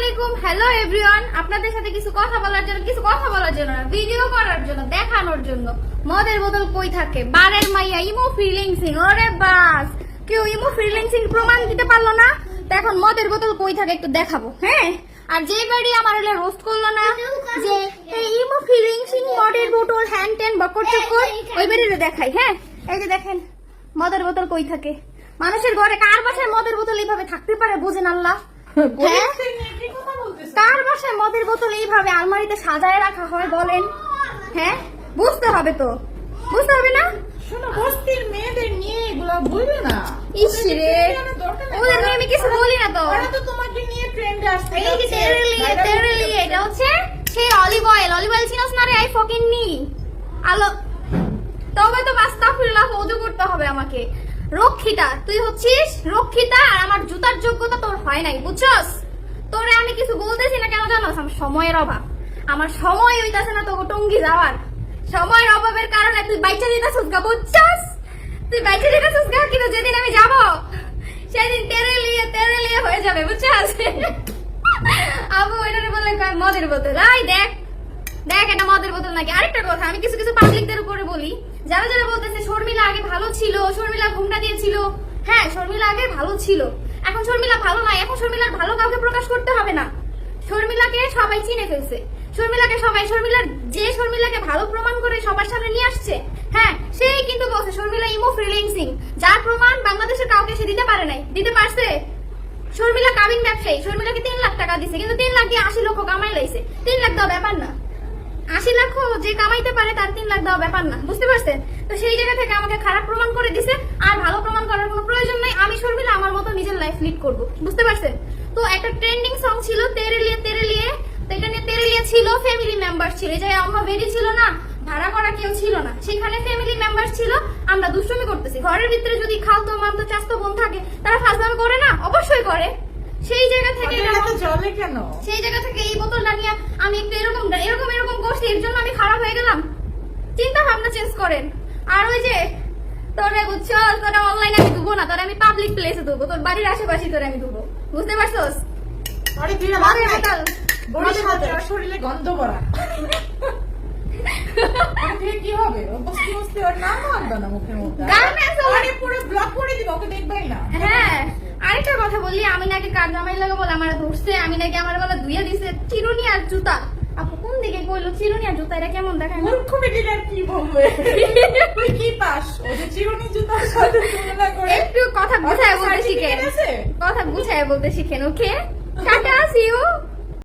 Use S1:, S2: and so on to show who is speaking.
S1: আলাইকুম। Hello everyone আপনাদের সাথে কিছু কথা বলার জন্য কিছু কথা বলার জন্য না ভিডিও করার জন্য দেখানোর জন্য। মদের বোতল কই থাকে? বারের মাইয়া ইমো ফিলিংসিং ওরে বাস। কেউ ইমো ফিলিংসিং প্রমাণ দিতে পারল না? তো এখন মদের বোতল কই থাকে একটু দেখাবো হ্যাঁ? আর যে বাড়ি আমার হলে রোস্ট করল না যে এই ইমো ফিলিংসিং মদের বোতল হ্যান্ড টেন বকর চক্কর ওই বাড়িতে দেখাই হ্যাঁ? এই যে দেখেন মদের বোতল কই থাকে? মানুষের ঘরে কার বাসায় মদের বোতল এইভাবে থাকতে পারে বুঝেন আল্লাহ? হ্যাঁ? কার বাসায় মদের বোতল এইভাবে আলমারিতে সাজায় রাখা হয় বলেন। হ্যাঁ? বুঝতে হবে তো। বুঝতে হবে না?
S2: শোনো বস্তির মেয়েদের নিয়ে এগুলো বলবে না।
S1: ইস ওদের নিয়ে আমি কিছু বলি না তো।
S2: ওরা তো তোমাকে নিয়ে ট্রেন্ডে আসছে
S1: এই যে তেরেলি তেরেলি এটা হচ্ছে সেই অলিভ অয়েল অলিভ অয়েল চিনোস না রে? আই ফকিং নি আলো। তবে তো ওযু করতে হবে আমাকে। রক্ষিতা তুই হচ্ছিস রক্ষিতা আর আমার জুতার যোগ্যতা তোর হয় নাই বুঝছস? তোরে আমি কিছু বলতেছি না কেন জানোস আমার সময়ের অভাব। আমার সময় হইতাছে না তোকে টঙ্গি যাওয়ার। সময়ের অভাবের কারণে তুই বাইচা দিতেছিস গা, বুঝছস? তুই বাইচা দিতেছিস গা, কিন্তু যেদিন আমি যাব, সেদিন তেরে লিয়ে তেরে লিয়ে হয়ে যাবে, বুঝছস? আবু এটারে বলে, কয়, মদের বোতল। আই দেখ দেখ এটা মদের বোতল নাকি। আরেকটা কথা, আমি কিছু কিছু পাবলিকদের উপরে বলি। যারা যারা বলতেছে, শর্মিলা আগে ভালো ছিল, শর্মিলা ঘুমটা দিয়েছিল। হ্যাঁ শর্মিলা আগে ভালো ছিল। এখন শর্মিলা ভালো নাই এখন শর্মিলার ভালো কাউকে প্রকাশ করতে হবে না। শর্মিলাকে সবাই চিনে ফেলছে। শর্মিলাকে সবাই, শর্মিলার যে শর্মিলাকে ভালো প্রমাণ করে সবার সামনে নিয়ে আসছে হ্যাঁ সেই কিন্তু বলছে শর্মিলা ইমো ফ্রিলিংসিং যার প্রমাণ বাংলাদেশের কাউকে সে দিতে পারে নাই। দিতে পারছে? শর্মিলা কাবিন ব্যবসায়ী, শর্মিলাকে তিন লাখ টাকা দিছে, কিন্তু তিন লাখ দিয়ে আশি লক্ষ কামাই লাইছে। তিন লাখ দেওয়া ব্যাপার না। আশি লাখ যে কামাইতে পারে তার তিন লাখ দেওয়া ব্যাপার না, বুঝতে পারছেন? তো সেই জায়গা থেকে আমাকে খারাপ প্রমাণ করে দিছে, আর ভালো প্রমাণ করার কোনো প্রয়োজন নাই। আমি শর্মিলা, আমার নিজের লাইফ লিড করব। বুঝতে পারছেন? তো একটা ট্রেন্ডিং সং ছিল তেরে লিয়ে তেরে লিয়ে তো এটা নিয়ে তেরে লিয়ে ছিল ফ্যামিলি মেম্বার ছিল। যে আম্মা বেরি ছিল না ভাড়া করা কেউ ছিল না। সেখানে ফ্যামিলি মেম্বার ছিল আমরা দুষ্টুমি করতেছি। ঘরের ভিতরে যদি খালতো মানতো চাস্তো বোন থাকে তারা ফাজলামি করে না? অবশ্যই করে। সেই জায়গা থেকে
S2: জলে কেন?
S1: সেই জায়গা থেকে এই বোতলটা নিয়ে আমি একটু এরকম এরকম এরকম করছি এর জন্য আমি খারাপ হয়ে গেলাম। চিন্তা ভাবনা চেঞ্জ করেন। আর ওই যে তোরে বুঝছ? তোরা অনলাইনে আমি দুবো না। তোরা আমি পাবলিক প্লেসে দুবো তোর বাড়ির আশেপাশে তোরে আমি দুবো বুঝতে পারছোস?
S2: আরে
S1: বোতল।
S2: শরীরে গন্ধ ভরা। কি হবে? বস্তি বস্তি ওর নাম আনবে না মুখের মধ্যে পুরো ব্লক করে দিবে ওকে দেখবেই না।
S1: হ্যাঁ। আরেকটা কথা বলি আমি নাকি কার জামাই লাগে বলে আমার ধরছে আমি নাকি আমার বলে ধুয়ে দিছে। চিরুনি আর জুতা। আপু কোন দিকে কইলো? চিরুনি আর জুতা এটা কেমন দেখায়
S2: মূর্খ বেটিটার কি বলবে? তুই কি পাস? ও যে চিরুনি জুতার সাথে তুলনা করে।
S1: একটু কথা বুঝায় বলতে শিখেন? কথা বুঝায় বলতে শিখেন ওকে টাটা